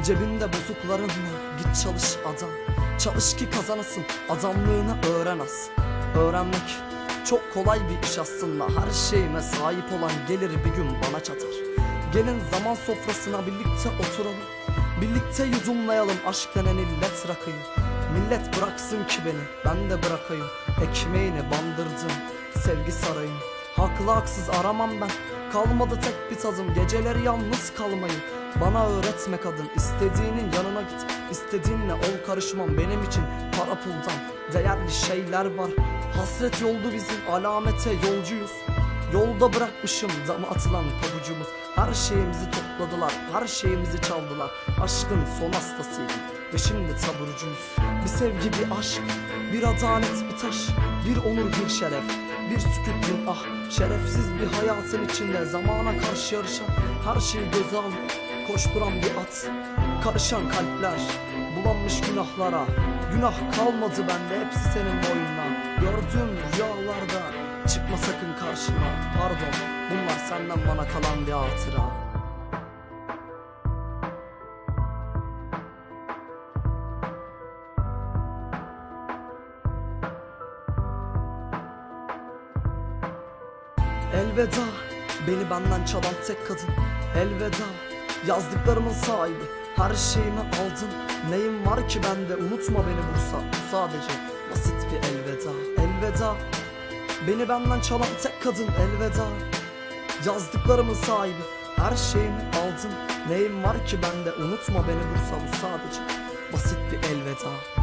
Cebinde bozuklarınla git çalış adam. Çalış ki kazanasın adamlığını öğren az. Öğrenmek çok kolay bir iş aslında. Her şeyime sahip olan gelir bir gün bana çatar. Gelin zaman sofrasına birlikte oturalım. Birlikte yudumlayalım aşk denen illet rakıyı. Millet bıraksın ki beni ben de bırakayım. Ekmeğini bandırdım sevgi sarayım. Haklı haksız aramam ben. Kalmadı tek bir tadım geceleri yalnız kalmayı Bana öğretme kadın istediğinin yanına git. İstediğinle ol karışmam benim için. Para puldan Değerli şeyler var. Hasret yoldu bizim alamete yolcuyuz. Yolda bırakmışım dama atılan pabucumuz. Her şeyimizi topladılar, her şeyimizi çaldılar. Aşkın son hastasıydım ve şimdi taburcuyuz. Bir sevgi, bir aşk, bir adalet, bir taş Bir onur, bir şeref, bir sükut, bir ah Şerefsiz bir hayatın içinde zamana karşı yarışan Her şeyi göze alıp koşturan bir at. Karışan kalpler, bulanmış günahlara. Günah kalmadı bende hepsi senin boynuna. Gördüğüm rüyalarda Çıkma sakın karşıma. Pardon bunlar senden bana kalan bir hatıra. Elveda beni benden çalan tek kadın. Elveda yazdıklarımın sahibi Her şeyimi aldın. Neyim var ki bende? Unutma beni Bursa. Bu sadece basit bir elveda. Elveda Beni benden çalan tek kadın elveda. Yazdıklarımın sahibi Her şeyimi aldın. Neyim var ki bende? Unutma beni Bursa. Bu sadece basit bir elveda